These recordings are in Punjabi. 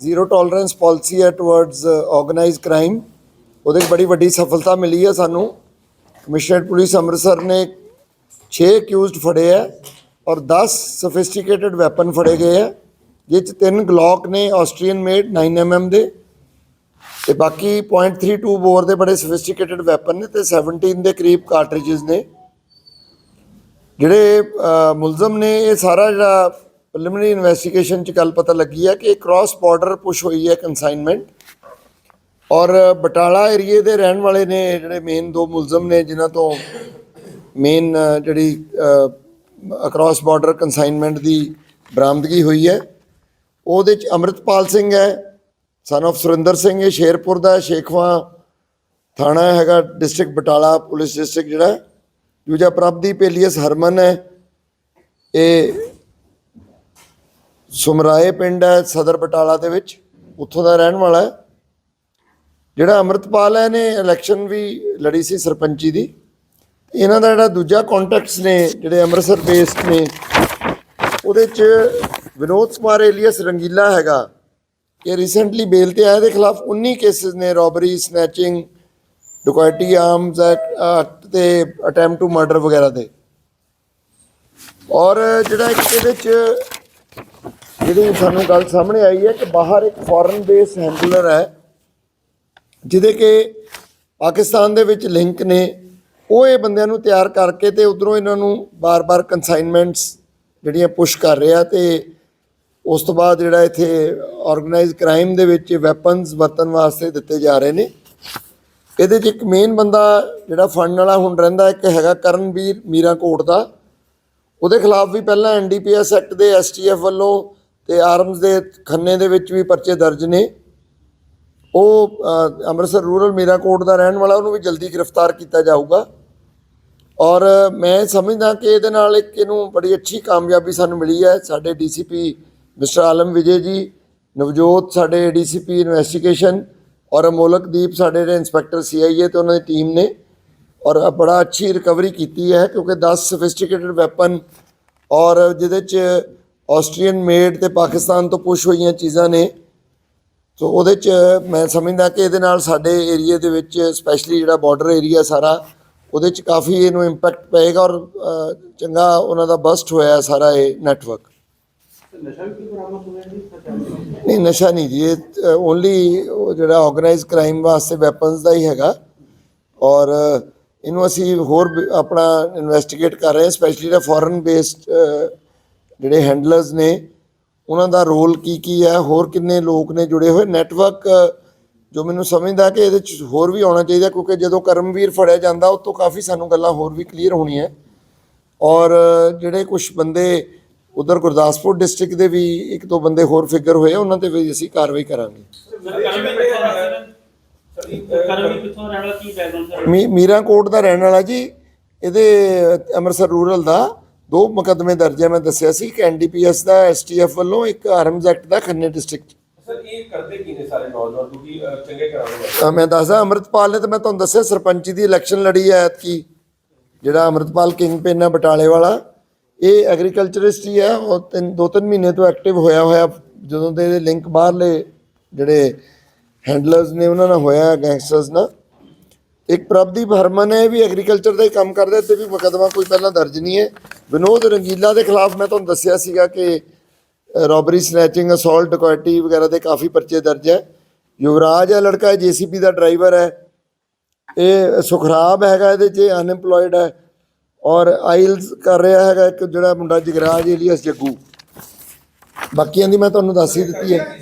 ਜ਼ੀਰੋ ਟੋਲਰੈਂਸ ਪਾਲਿਸੀ ਹੈ ਟੁਵਰਡਸ ਆਰਗੇਨਾਈਜ਼ਡ ਕ੍ਰਾਈਮ ਉਹਦੇ 'ਚ ਬੜੀ ਵੱਡੀ ਸਫਲਤਾ ਮਿਲੀ ਹੈ ਸਾਨੂੰ। ਕਮਿਸ਼ਨਰੇਟ ਪੁਲਿਸ ਅੰਮ੍ਰਿਤਸਰ ਨੇ 6 ਅਕਿਊਜ਼ਡ ਫੜੇ ਹੈ ਔਰ 10 ਸੋਫਿਸਟੀਕੇਟਡ ਵੈਪਨ ਫੜੇ ਗਏ ਹੈ, ਜਿਹ 'ਚ ਤਿੰਨ ਗਲੌਕ ਨੇ ਆਸਟਰੀਅਨ ਮੇਡ 9mm ਦੇ। ਤੇ ਬਾਕੀ .32 ਬੋਰ ਦੇ ਬੜੇ ਸੋਫਿਸਟੀਕੇਟਡ ਵੈਪਨ ਨੇ ਤੇ 17 ਦੇ ਕਰੀਬ ਕਾਰਟ੍ਰਿਜਸ ਨੇ। ਜਿਹੜੇ ਮੁਲਜ਼ਮ ਨੇ, ਇਹ ਸਾਰਾ ਜਿਹੜਾ ਪ੍ਰੀਲਿਮਿਨਰੀ ਇਨਵੈਸਟੀਗੇਸ਼ਨ ਚ ਗੱਲ ਪਤਾ ਲੱਗੀ ਹੈ ਕਿ ਇਹ ਕ੍ਰਾਸ ਬਾਰਡਰ ਪੁਸ਼ ਹੋਈ ਹੈ ਕਨਸਾਈਨਮੈਂਟ ਔਰ ਬਟਾਲਾ ਏਰੀਏ ਦੇ ਰਹਿਣ ਵਾਲੇ ਨੇ ਜਿਹੜੇ ਮੇਨ ਦੋ ਮੁਲਜ਼ਮ ਨੇ ਜਿਨ੍ਹਾਂ ਤੋਂ ਮੇਨ ਜਿਹੜੀ ਅਕ੍ਰਾਸ ਬਾਰਡਰ ਕਨਸਾਈਨਮੈਂਟ ਦੀ ਬਰਾਮਦਗੀ ਹੋਈ ਹੈ ਉਹਦੇ ਚ ਅੰਮ੍ਰਿਤਪਾਲ ਸਿੰਘ ਹੈ ਸਨ of ਸੁਰਿੰਦਰ ਸਿੰਘ ਇਹ ਸ਼ੇਰਪੁਰ ਦਾ ਹੈ, ਸ਼ੇਖਵਾ ਥਾਣਾ ਹੈਗਾ ਡਿਸਟ੍ਰਿਕਟ ਬਟਾਲਾ ਪੁਲਿਸ ਡਿਸਟ੍ਰਿਕਟ ਜਿਹੜਾ ਹੈ। ਦੂਜਾ ਪ੍ਰਭਦੀਪ ਏਲੀਅਸ ਹਰਮਨ ਹੈ ਇਹ ਸੁਮਰਾਏ ਪਿੰਡ ਹੈ, ਸਦਰ ਬਟਾਲਾ ਦੇ ਵਿੱਚ। ਉੱਥੋਂ ਦਾ ਰਹਿਣ ਵਾਲਾ ਹੈ। ਜਿਹੜਾ ਅੰਮ੍ਰਿਤਪਾਲ ਹੈ ਨੇ ਇਲੈਕਸ਼ਨ ਵੀ ਲੜੀ ਸੀ ਸਰਪੰਚੀ ਦੀ। ਇਹਨਾਂ ਦਾ ਜਿਹੜਾ ਦੂਜਾ ਕੰਟੈਕਟਸ ਨੇ, ਜਿਹੜੇ ਅੰਮ੍ਰਿਤਸਰ ਬੇਸਡ ਨੇ, ਉਹਦੇ ਚ ਵਿਨੋਦ ਕੁਮਾਰ ਏਲੀਅਸ ਰੰਗੀਲਾ ਹੈਗਾ। ਇਹ ਰੀਸੈਂਟਲੀ ਬੇਲ ਤੇ ਆਇਆ ਦੇ ਖਿਲਾਫ 19 ਕੇਸਿਸ ਨੇ ਰੋਬਰੀ ਸਨੈਚਿੰਗ ਡਕੈਟੀ ਆਰਮਸ ਐਕਟ ਤੇ ਅਟੈਂਪਟ ਟੂ ਮਰਡਰ ਵਗੈਰਾ ਦੇ ਔਰ ਜਿਹੜਾ ਇੱਕ ਇਹਦੇ ਚ ਜਿਹੜੀ ਸਾਨੂੰ ਗੱਲ ਸਾਹਮਣੇ ਆਈ ਹੈ ਕਿ ਬਾਹਰ ਇੱਕ ਫੋਰਨ ਬੇਸ ਹੈਂਡਲਰ ਹੈ, ਜਿਹਦੇ ਕਿ ਪਾਕਿਸਤਾਨ ਦੇ ਵਿੱਚ ਲਿੰਕ ਨੇ, ਉਹ ਇਹ ਬੰਦਿਆਂ ਨੂੰ ਤਿਆਰ ਕਰਕੇ ਤੇ ਉਧਰੋਂ ਇਹਨਾਂ ਨੂੰ ਬਾਰ-ਬਾਰ ਕਨਸਾਈਨਮੈਂਟਸ ਜਿਹੜੀਆਂ ਪੁਸ਼ ਕਰ ਰਿਹਾ ਤੇ ਉਸ ਤੋਂ ਬਾਅਦ ਜਿਹੜਾ ਇੱਥੇ ਆਰਗੇਨਾਈਜ਼ ਕ੍ਰਾਈਮ ਦੇ ਵਿੱਚ ਵੈਪਨਸ ਵਰਤਣ ਵਾਸਤੇ ਦਿੱਤੇ ਜਾ ਰਹੇ ਨੇ। ਇਹਦੇ 'ਚ ਇੱਕ ਮੇਨ ਬੰਦਾ ਜਿਹੜਾ ਫੰਡ ਵਾਲਾ ਹੁਣ ਰਹਿੰਦਾ, ਇੱਕ ਹੈਗਾ ਕਰਨਵੀਰ ਮੀਰਾਕੋਟ ਦਾ। ਉਹਦੇ ਖਿਲਾਫ ਵੀ ਪਹਿਲਾਂ ਐਨਡੀਪੀਐਸ ਐਕਟ ਦੇ ਐਸਟੀਐਫ ਵੱਲੋਂ ਤੇ ਆਰਮਸ ਦੇ ਖੰਨੇ ਦੇ ਵਿੱਚ ਵੀ ਪਰਚੇ ਦਰਜ ਨੇ। ਉਹ ਅੰਮ੍ਰਿਤਸਰ ਰੂਰਲ ਮੀਰਾਕੋਟ ਦਾ ਰਹਿਣ ਵਾਲਾ, ਉਹਨੂੰ ਵੀ ਜਲਦੀ ਗ੍ਰਿਫਤਾਰ ਕੀਤਾ ਜਾਊਗਾ। ਔਰ ਮੈਂ ਸਮਝਦਾ ਕਿ ਇਹਦੇ ਨਾਲ ਇੱਕ ਇਹਨੂੰ ਬੜੀ ਅੱਛੀ ਕਾਮਯਾਬੀ ਸਾਨੂੰ ਮਿਲੀ ਹੈ। ਸਾਡੇ ਡੀਸੀਪੀ ਮਿਸਟਰ ਆਲਮ ਵਿਜੇ ਜੀ, ਨਵਜੋਤ ਸਾਡੇ ਡੀਸੀਪੀ ਇਨਵੈਸਟੀਗੇਸ਼ਨ ਔਰ ਅਮੋਲਕਦੀਪ ਸਾਡੇ ਜਿਹੜੇ ਇੰਸਪੈਕਟਰ ਸੀਆਈਏ ਤੇ ਉਹਨਾਂ ਦੀ ਟੀਮ ਨੇ। ਔਰ ਬੜਾ ਅੱਛੀ ਰਿਕਵਰੀ ਕੀਤੀ ਹੈ ਕਿਉਂਕਿ 10 ਸਫਿਸਟੀਕੇਟਡ ਵੈਪਨ ਔਰ ਜਿਹਦੇ ਚ ਆਸਟਰੀਅਨ ਮੇਡ ਤੇ ਪਾਕਿਸਤਾਨ ਤੋਂ ਪੁਸ਼ ਹੋਈਆਂ ਚੀਜ਼ਾਂ ਨੇ। ਸੋ ਉਹਦੇ ਚ ਮੈਂ ਸਮਝਦਾ ਕਿ ਇਹਦੇ ਨਾਲ ਸਾਡੇ ਏਰੀਆ ਦੇ ਵਿੱਚ ਸਪੈਸ਼ਲੀ ਜਿਹੜਾ ਬਾਰਡਰ ਏਰੀਆ ਸਾਰਾ ਉਹਦੇ ਚ ਕਾਫੀ ਇਹਨੂੰ ਇੰਪੈਕਟ ਪਏਗਾ ਔਰ ਚੰਗਾ ਉਹਨਾਂ ਦਾ ਬਸਟ ਹੋਇਆ ਸਾਰਾ ਇਹ ਨੈਟਵਰਕ ਨਹੀਂ ਨਸ਼ਾ ਨਹੀਂ ਜੀ ਇਹ ਓਨਲੀ ਜਿਹੜਾ ਆਰਗੇਨਾਈਜ਼ ਕ੍ਰਾਈਮ ਵਾਸਤੇ ਵੈਪਨਸ ਦਾ ਹੀ ਹੈਗਾ। ਔਰ ਇਹਨੂੰ ਅਸੀਂ ਹੋਰ ਆਪਣਾ ਇਨਵੈਸਟੀਗੇਟ ਕਰ ਰਹੇ ਹਾਂ ਸਪੈਸ਼ਲੀ ਜਿਹੜਾ ਫੋਰਨ ਬੇਸਡ ਜਿਹੜੇ ਹੈਂਡਲਰਸ ਨੇ ਉਹਨਾਂ ਦਾ ਰੋਲ ਕੀ ਕੀ ਹੈ? ਹੋਰ ਕਿੰਨੇ ਲੋਕ ਨੇ ਜੁੜੇ ਹੋਏ? ਨੈਟਵਰਕ ਜੋ ਮੈਨੂੰ ਸਮਝਦਾ ਕਿ ਇਹਦੇ ਚ ਹੋਰ ਵੀ ਆਉਣਾ ਚਾਹੀਦਾ ਕਿਉਂਕਿ ਜਦੋਂ ਕਰਮਵੀਰ ਫੜਿਆ ਜਾਂਦਾ ਉਹ ਤੋਂ ਕਾਫੀ ਸਾਨੂੰ ਗੱਲਾਂ ਹੋਰ ਵੀ ਕਲੀਅਰ ਹੋਣੀਆਂ। ਔਰ ਜਿਹੜੇ ਕੁਝ ਬੰਦੇ ਉਧਰ ਗੁਰਦਾਸਪੁਰ ਡਿਸਟ੍ਰਿਕਟ ਦੇ ਵੀ ਇੱਕ ਦੋ ਬੰਦੇ ਹੋਰ ਫਿਗਰ ਹੋਏ ਉਹਨਾਂ ਤੇ ਵੀ ਅਸੀਂ ਕਾਰਵਾਈ ਕਰਾਂਗੇ। ਕਰਮੀ ਕਿੱਥੋਂ ਰਹਿਣ ਵਾਲਾ ਕੀ ਬੈਕਗ੍ਰਾਉਂਡ ਸਰ ਮੀ ਮੀਰਾ ਕੋਟ ਦਾ ਰਹਿਣ ਵਾਲਾ ਜੀ। ਇਹਦੇ ਅੰਮ੍ਰਿਤਸਰ ਰੂਰਲ ਦਾ। ਦੋ ਮੁਕੱਦਮੇ ਦਰਜ ਹੈ ਮੈਂ ਦੱਸਿਆ ਸੀ ਕਿ ਐਨਡੀਪੀਐਸ ਦਾ ਐਸਟੀਐਫ ਵੱਲੋਂ ਇੱਕ ਆਰਮਜ਼ ਐਕਟ ਦਾ ਖੰਨੇ ਡਿਸਟ੍ਰਿਕਟ ਸਰ ਇਹ ਕਰਦੇ ਕੀ ਨੇ ਸਾਰੇ ਨੌਜਵਾਨ ਕਿਉਂਕਿ ਚੰਗੇ ਅ, ਮੈਂ ਦੱਸਦਾ ਅੰਮ੍ਰਿਤਪਾਲ ਨੇ ਤੇ ਮੈਂ ਤੁਹਾਨੂੰ ਦੱਸਿਆ ਸਰਪੰਚੀ ਦੀ ਇਲੈਕਸ਼ਨ ਲੜੀ ਹੈ ਐਤਕੀ। ਜਿਹੜਾ ਅੰਮ੍ਰਿਤਪਾਲ ਕਿੰਗ ਪਿੰਨ ਹੈ ਬਟਾਲੇ ਵਾਲਾ ਇਹ ਐਗਰੀਕਲਚਰਿਸਟ ਹੀ ਹੈ ਉਹ ਤਿੰਨ ਦੋ ਤਿੰਨ ਮਹੀਨੇ ਤੋਂ ਐਕਟਿਵ ਹੋਇਆ ਹੋਇਆ ਜਦੋਂ ਦੇ ਲਿੰਕ ਬਾਹਰਲੇ ਜਿਹੜੇ ਹੈਂਡਲਰਸ ਨੇ ਉਹਨਾਂ ਨਾਲ ਹੋਇਆ ਗੈਂਗਸਟਰਸ ਨਾਲ। ਇੱਕ ਪ੍ਰਭਦੀਪ ਹਰਮਨ ਹੈ ਵੀ ਐਗਰੀਕਲਚਰ ਦਾ ਹੀ ਕੰਮ ਕਰਦਾ ਤੇ ਵੀ ਮੁਕੱਦਮਾ ਕੋਈ ਪਹਿਲਾਂ ਦਰਜ ਨਹੀਂ ਹੈ। ਵਿਨੋਦ ਰੰਗੀਲਾ ਦੇ ਖਿਲਾਫ ਮੈਂ ਤੁਹਾਨੂੰ ਦੱਸਿਆ ਸੀਗਾ ਕਿ ਰੋਬਰੀ ਸਨੈਚਿੰਗ ਅਸੌਲਟ ਡਕੈਟੀ ਵਗੈਰਾ ਦੇ ਕਾਫੀ ਪਰਚੇ ਦਰਜ ਹੈ। ਯੁਵਰਾਜ ਹੈ ਲੜਕਾ ਜੀਸੀਪੀ ਦਾ ਡਰਾਈਵਰ ਹੈ। ਇਹ ਸੁਖਰਾਬ ਹੈਗਾ ਇਹਦੇ 'ਚ ਅਨਐਮਪਲੋਇਡ ਹੈ। ਔਰ ਆਈਲਸ ਕਰ ਰਿਹਾ ਹੈਗਾ ਇੱਕ ਜਿਹੜਾ ਮੁੰਡਾ ਜਗਰਾਜ ਏਲੀਅਸ ਜੱਗੂ। ਬਾਕੀਆਂ ਦੀ ਮੈਂ ਤੁਹਾਨੂੰ ਦੱਸ ਹੀ ਦਿੱਤੀ ਹੈ।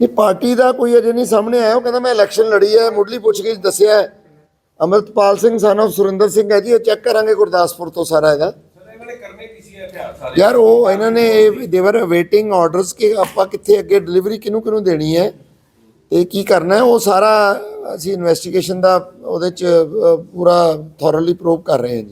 ਇਹ ਪਾਰਟੀ ਦਾ ਕੋਈ ਅਜੇ ਨਹੀਂ ਸਾਹਮਣੇ ਆਇਆ। ਉਹ ਕਹਿੰਦਾ ਮੈਂ ਇਲੈਕਸ਼ਨ ਲੜੀ ਹੈ। ਮੁੱਢਲੀ ਪੁੱਛਗਿੱਛ ਦੱਸਿਆ ਹੈ। ਅਮਰਤਪਾਲ ਸਿੰਘ son of ਸੁਰਿੰਦਰ ਸਿੰਘ ਹੈ ਜੀ, ਉਹ ਚੈੱਕ ਕਰਾਂਗੇ ਗੁਰਦਾਸਪੁਰ ਤੋਂ ਸਾਰਾ ਇਹਦਾ। ਯਾਰ ਉਹ ਇਹਨਾਂ ਨੇ ਦੇਵਰ ਵੇਟਿੰਗ ਆਰਡਰਸ ਕਿ ਆਪਾਂ ਕਿੱਥੇ ਅੱਗੇ ਡਿਲੀਵਰੀ ਕਿਹਨੂੰ ਕਿਹਨੂੰ ਦੇਣੀ ਹੈ ਤੇ ਕੀ ਕਰਨਾ ਹੈ, ਉਹ ਸਾਰਾ ਅਸੀਂ ਇਨਵੈਸਟੀਗੇਸ਼ਨ ਦਾ ਉਹਦੇ ਚ ਪੂਰਾ ਥੋਰਲੀ ਪ੍ਰੂਵ ਕਰ ਰਹੇ ਹਾਂ ਜੀ।